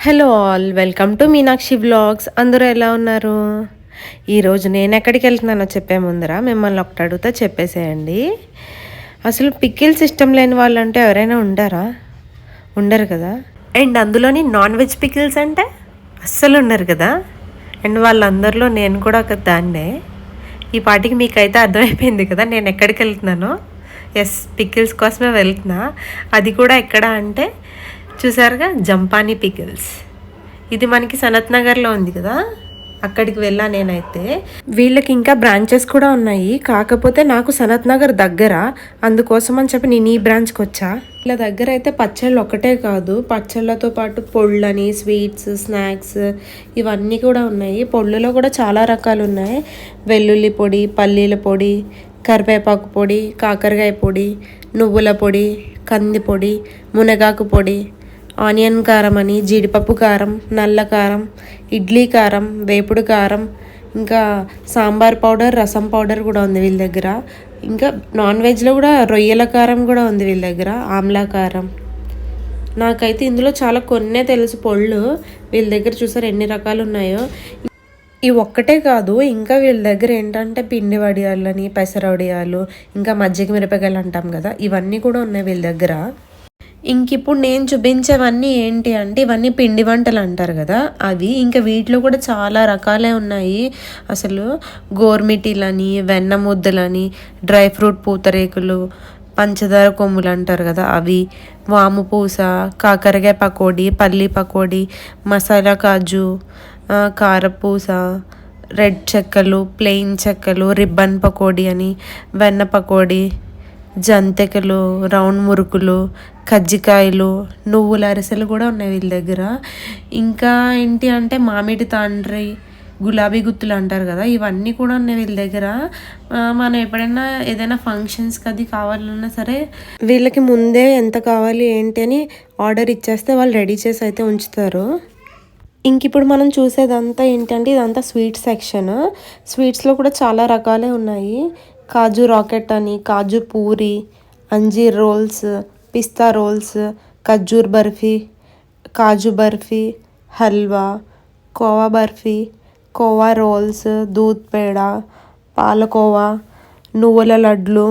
Hello all welcome to Meenakshi blogs అందరూ ఎలా ఉన్నారు? ఈరోజు నేను ఎక్కడికి వెళ్తున్నానో చెప్పే ముందర మిమ్మల్ని ఒకటి అడుగుతా చెప్పేసేయండి. అసలు పికిల్స్ ఇష్టం లేని వాళ్ళు అంటే ఎవరైనా ఉండారా? ఉండరు కదా? అండ్ అందులోని నాన్ వెజ్ పికిల్స్ అంటే అస్సలు ఉండరు కదా? అండ్ వాళ్ళందరిలో నేను కూడా ఒక దాన్నే. ఈ పాటికి మీకైతే అర్థమైపోయింది కదా నేను ఎక్కడికి వెళ్తున్నానో? ఎస్ పికిల్స్ కోసమే వెళ్తున్నా. అది కూడా ఎక్కడ అంటే చూసారుగా జంపానీ పికిల్స్ ఇది మనకి సనత్ నగర్లో ఉంది కదా? అక్కడికి వెళ్ళా నేనైతే. వీళ్ళకి ఇంకా బ్రాంచెస్ కూడా ఉన్నాయి. కాకపోతే నాకు సనత్ నగర్ దగ్గర. అందుకోసం అని చెప్పి నేను ఈ బ్రాంచ్కి వచ్చా. ఇలా దగ్గర అయితే పచ్చళ్ళు ఒకటే కాదు. పచ్చళ్ళతో పాటు పొళ్ళని స్వీట్స్ స్నాక్స్ ఇవన్నీ కూడా ఉన్నాయి. పొళ్ళులో కూడా చాలా రకాలు ఉన్నాయి. వెల్లుల్లి పొడి పల్లీల పొడి కరివేపాకు పొడి కాకరకాయ పొడి నువ్వుల పొడి కంది పొడి మునగాకు పొడి ఆనియన్ కారం అని జీడిపప్పు కారం నల్ల కారం ఇడ్లీ కారం వేపుడు కారం ఇంకా సాంబార్ పౌడర్ రసం పౌడర్ కూడా ఉంది వీళ్ళ దగ్గర. ఇంకా నాన్ వెజ్లో కూడా రొయ్యల కారం కూడా ఉంది వీళ్ళ దగ్గర ఆమ్లా కారం. నాకైతే ఇందులో చాలా కొన్నే తెలుసు పొళ్ళు. వీళ్ళ దగ్గర చూసారు ఎన్ని రకాలు ఉన్నాయో? ఇవి ఒక్కటే కాదు ఇంకా వీళ్ళ దగ్గర ఏంటంటే పిండి వడియాలని పెసర వడియాలు ఇంకా మజ్జిగ మిరపకాయలు అంటాం కదా ఇవన్నీ కూడా ఉన్నాయి వీళ్ళ దగ్గర. ఇంక ఇప్పుడు నేను చూపించేవన్నీ ఏంటి అంటే ఇవన్నీ పిండి వంటలు అంటారు కదా అవి ఇంకా వీటిలో కూడా చాలా రకాలే ఉన్నాయి. అసలు గోర్మిటీలని వెన్న ముద్దలని డ్రై ఫ్రూట్ పూతరేకులు పంచదార కొమ్ములు అంటారు కదా అవి వాము పూస కాకరకాయ పకోడీ పల్లి పకోడీ మసాలా కాజు కారపూస రెడ్ చెక్కలు ప్లెయిన్ చెక్కలు రిబ్బన్ పకోడీ అని వెన్న పకోడీ జంతికలు రౌండ్ మురుకులు కజ్జికాయలు నువ్వుల అరిసెలు కూడా ఉన్నాయి వీళ్ళ దగ్గర. ఇంకా ఏంటి అంటే మామిడి తాండ్రి గులాబీ గుత్తులు అంటారు కదా ఇవన్నీ కూడా ఉన్నాయి వీళ్ళ దగ్గర. మనం ఎప్పుడైనా ఏదైనా ఫంక్షన్స్కి అది కావాలన్నా సరే వీళ్ళకి ముందే ఎంత కావాలి ఏంటి అని ఆర్డర్ ఇచ్చేస్తే వాళ్ళు రెడీ చేసి అయితే ఉంచుతారు. ఇంక ఇప్పుడు మనం చూసేదంతా ఏంటంటే ఇదంతా స్వీట్ సెక్షన్ స్వీట్స్లో కూడా చాలా రకాలే ఉన్నాయి. కాజు రాకెట్ అని kaju puri anjeer rolls pista rolls khajur barfi kaju barfi halwa kova barfi kova rolls doodh peda palkova నువ్వుల లడ్లు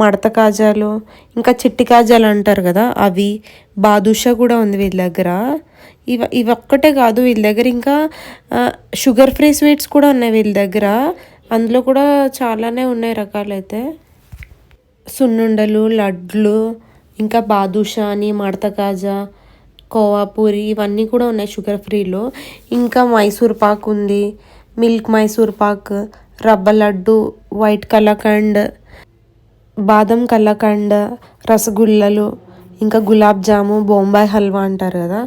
మడత కాజాలు ఇంకా చిట్టి కాజాలు అంటారు కదా అవి. బాదుషా కూడా ఉంది వీళ్ళ దగ్గర. ఇవ ఇవి ఒక్కటే కాదు వీళ్ళ దగ్గర ఇంకా షుగర్ ఫ్రీ స్వీట్స్ కూడా ఉన్నాయి వీళ్ళ దగ్గర. అందులో కూడా చాలానే ఉన్నాయి రకాలైతే. సున్నుండలు లడ్లు ఇంకా బాదుషా అని మడత కాజా కోవా పూరి ఇవన్నీ కూడా ఉన్నాయి షుగర్ ఫ్రీలో. ఇంకా మైసూర్ పాక్ ఉంది. మిల్క్ మైసూర్ పాక్ రవ్వ లడ్డు వైట్ కలకండ్ బాదం కలకండ్ రసగుల్లలు ఇంకా గులాబ్ జాము బొంబాయి హల్వా అంటారు కదా.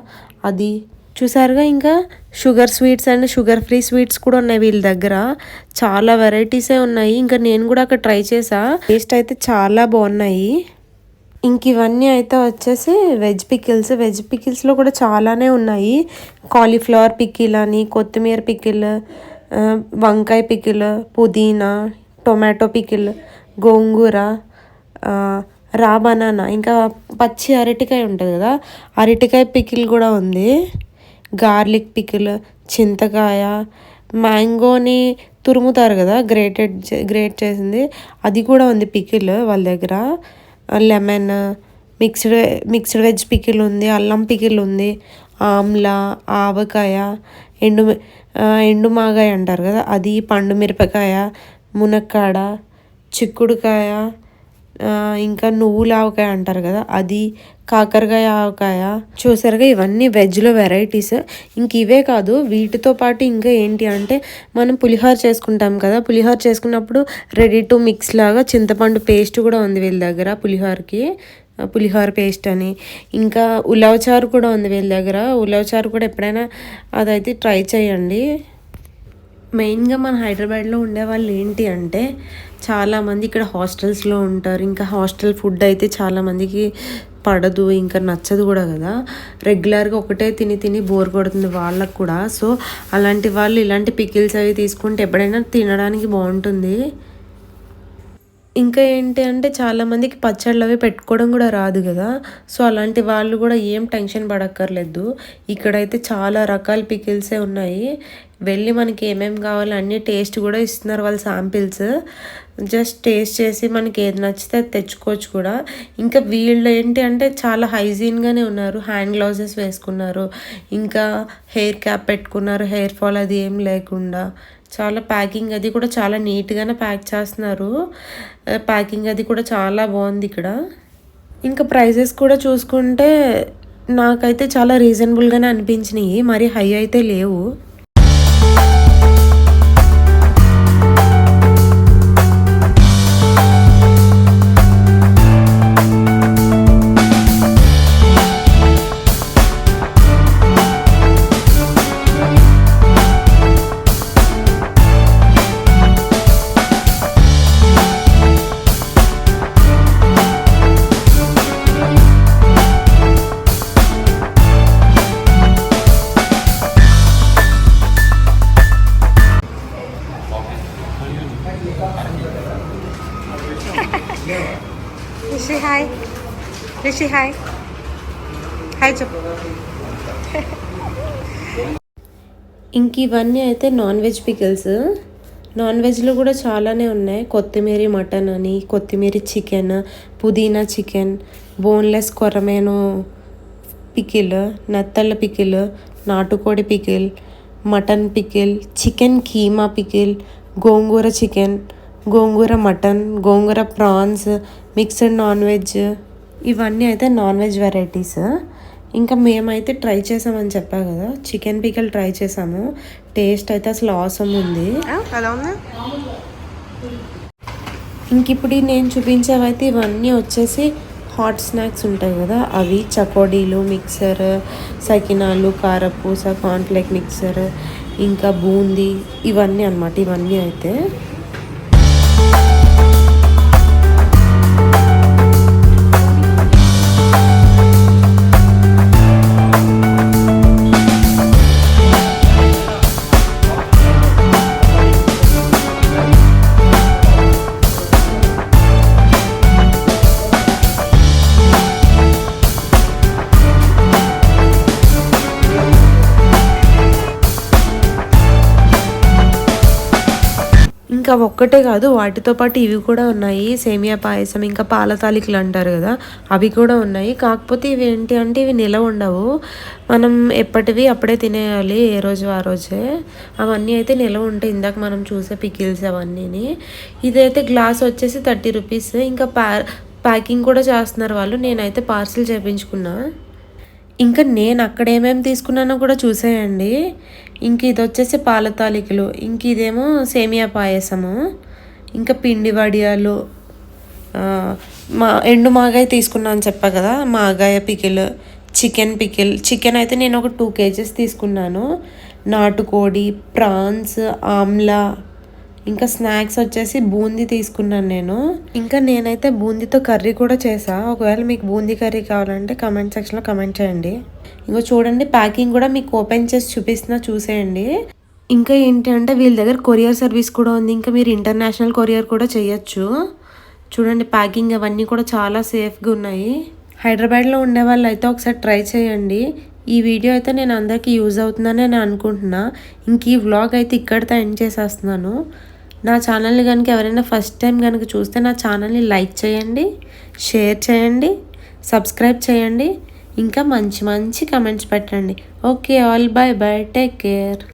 అది చూసారుగా ఇంకా sugar sweets and sugar free sweets కూడా ఉన్నాయి వీళ్ళ దగ్గర. చాలా వెరైటీసే ఉన్నాయి. ఇంకా నేను కూడా అక్కడ ట్రై చేసా. టేస్ట్ అయితే చాలా బాగున్నాయి. ఇంక ఇవన్నీ అయితే వచ్చేసి వెజ్ పికిల్స్ వెజ్ పికిల్స్లో కూడా చాలానే ఉన్నాయి. కాలీఫ్లవర్ పికిల్ అని కొత్తిమీర పికిల్ వంకాయ పికిల్ పుదీనా టొమాటో పికిల్ గోంగూర రా బనానా. ఇంకా పచ్చి అరటికాయ ఉంటుంది కదా అరటికాయ పికిల్ కూడా ఉంది. గార్లిక్ పికిల్ చింతకాయ మ్యాంగోని తురుముతారు కదా గ్రేటెడ్ గ్రేట్ చేసింది. అది కూడా ఉంది పికిల్ వాళ్ళ దగ్గర. Lemon mixed mixed veg pickle ఉంది అల్లం పికిల్ ఉంది ఆమ్లా ఆవకాయ ఎండు ఎండుమాగాయ ఎండు మాగాయ అంటారు కదా అది పండు మిరపకాయ మునక్కాడ చిక్కుడుకాయ ఇంకా నువ్వుల ఆవకాయ అంటారు కదా అది కాకరకాయ ఆవకాయ. చూసారుగా ఇవన్నీ వెజ్లో వెరైటీస్ ఇంక ఇవే కాదు వీటితో పాటు ఇంకా ఏంటి అంటే మనం పులిహోర చేసుకుంటాం కదా పులిహోర చేసుకున్నప్పుడు రెడీ టు మిక్స్ లాగా చింతపండు పేస్ట్ కూడా ఉంది వీళ్ళ దగ్గర పులిహోరకి. పులిహోర పేస్ట్ అని. ఇంకా ఉలవచారు కూడా ఉంది వీళ్ళ దగ్గర. ఉలవచారు కూడా ఎప్పుడైనా అదైతే ట్రై చేయండి. మెయిన్గా మన హైదరాబాద్లో ఉండే వాళ్ళు ఏంటి అంటే చాలామంది ఇక్కడ హాస్టల్స్లో ఉంటారు. ఇంకా హాస్టల్ ఫుడ్ అయితే చాలామందికి పడదు ఇంకా నచ్చదు కూడా కదా. రెగ్యులర్గా ఒకటే తిని తిని బోర్ కొడుతుంది వాళ్ళకు కూడా. సో అలాంటి వాళ్ళు ఇలాంటి పికిల్స్ అవి తీసుకుంటే ఎప్పుడైనా తినడానికి బాగుంటుంది. ఇంకా ఏంటి అంటే చాలామందికి పచ్చళ్ళు అవి పెట్టుకోవడం కూడా రాదు కదా. సో అలాంటి వాళ్ళు కూడా ఏం టెన్షన్ పడక్కర్లేదు. ఇక్కడైతే చాలా రకాల పికిల్సే ఉన్నాయి. వెళ్ళి మనకి ఏమేమి కావాలో అన్నీ టేస్ట్ కూడా ఇస్తున్నారు వాళ్ళ శాంపిల్స్. జస్ట్ టేస్ట్ చేసి మనకి ఏది నచ్చితే అది తెచ్చుకోవచ్చు కూడా. ఇంకా వీళ్ళు ఏంటి అంటే చాలా హైజీన్గానే ఉన్నారు. హ్యాండ్ గ్లౌజెస్ వేసుకున్నారు. ఇంకా హెయిర్ క్యాప్ పెట్టుకున్నారు. హెయిర్ ఫాల్ అది ఏం లేకుండా. చాలా ప్యాకింగ్ అది కూడా చాలా నీట్గానే ప్యాక్ చేస్తున్నారు. ప్యాకింగ్ అది కూడా చాలా బాగుంది ఇక్కడ. ఇంకా ప్రైజెస్ కూడా చూసుకుంటే నాకైతే చాలా రీజనబుల్గానే అనిపించినాయి. మరి హై అయితే లేవు. రిషి హాయ్ హాయ్ చెప్పు ఇంక ఇవన్నీ అయితే నాన్ వెజ్ పికిల్స్ నాన్ వెజ్లో కూడా చాలానే ఉన్నాయి. కొత్తిమీర మటన్ అని కొత్తిమీర చికెన్ పుదీనా చికెన్ బోన్లెస్ కొరమేను పికిల్ నత్తల పికిల్ నాటుకోడి pickle mutton pickle chicken keema pickle gongura chicken gongura mutton gongura prawns mixed non veg ఇవన్నీ అయితే నాన్ వెజ్ వెరైటీస్. ఇంకా మేమైతే ట్రై చేసామని చెప్పా కదా చికెన్ పికల్ ట్రై చేసాము. టేస్ట్ అయితే అసలు అవసరం ఉంది. ఇంక ఇప్పుడు నేను చూపించేవైతే ఇవన్నీ వచ్చేసి హాట్ స్నాక్స్ ఉంటాయి కదా అవి చకోడీలు మిక్సర్ సకినాలు కారపూస కార్న్ఫ్లేక్ మిక్సర్ ఇంకా బూందీ ఇవన్నీ అన్నమాట ఇవన్నీ అయితే. ఇంకా ఒక్కటే కాదు వాటితో పాటు ఇవి కూడా ఉన్నాయి. సేమియా పాయసం ఇంకా పాల తాలికలు అంటారు కదా అవి కూడా ఉన్నాయి. కాకపోతే ఇవి ఏంటి అంటే ఇవి నిలవ ఉండవు. మనం ఎప్పటివి అప్పుడే తినేయాలి ఏ రోజు ఆ రోజే. అవన్నీ అయితే నిలవ ఉంటాయి. ఇందాక మనం చూసే పికిల్స్ అవన్నీని. ఇదైతే గ్లాస్ వచ్చేసి థర్టీ రూపీస్. ఇంకా ప్యా ప్యాకింగ్ కూడా చేస్తున్నారు వాళ్ళు. నేనైతే పార్సిల్ చేయించుకున్నా ఇంకా నేను అక్కడ ఏమేమి తీసుకున్నానో కూడా చూసేయండి. ఇంక ఇది వచ్చేసి పాల తాలికలు. ఇంక ఇదేమో సేమియా పాయసము. ఇంకా పిండి వడియాలు మా ఎండు మాగాయ తీసుకున్నాను చెప్పా కదా magaya pickle chicken pickle. Chicken అయితే నేను ఒక టూ కేజెస్ తీసుకున్నాను. నాటుకోడి ప్రాన్స్ ఆమ్లా ఇంకా స్నాక్స్ వచ్చేసి బూందీ తీసుకున్నాను నేను. ఇంకా నేనైతే బూందీతో కర్రీ కూడా చేసా. ఒకవేళ మీకు బూందీ కర్రీ కావాలంటే కమెంట్ సెక్షన్లో కమెంట్ చేయండి. ఇంకో చూడండి ప్యాకింగ్ కూడా మీకు ఓపెన్ చేసి చూపిస్తున్నా చూసేయండి. ఇంకా ఏంటి అంటే వీళ్ళ దగ్గర కొరియర్ సర్వీస్ కూడా ఉంది. ఇంకా మీరు ఇంటర్నేషనల్ కొరియర్ కూడా చేయొచ్చు. చూడండి ప్యాకింగ్ అవన్నీ కూడా చాలా సేఫ్గా ఉన్నాయి. హైదరాబాద్లో ఉండే వాళ్ళు అయితే ఒకసారి ట్రై చేయండి. ఈ వీడియో అయితే నేను అందరికీ యూజ్ అవుతుందని నేను అనుకుంటున్నా. ఇంక ఈ వ్లాగ్ అయితే ఇక్కడితో ఎండ్ చేసేస్తున్నాను. నా ఛానల్ని కనుక ఎవరైనా ఫస్ట్ టైం కనుక చూస్తే నా ఛానల్ని లైక్ చేయండి షేర్ చేయండి సబ్స్క్రైబ్ చేయండి. ఇంకా మంచి మంచి కమెంట్స్ పెట్టండి. Okay all bye bye take care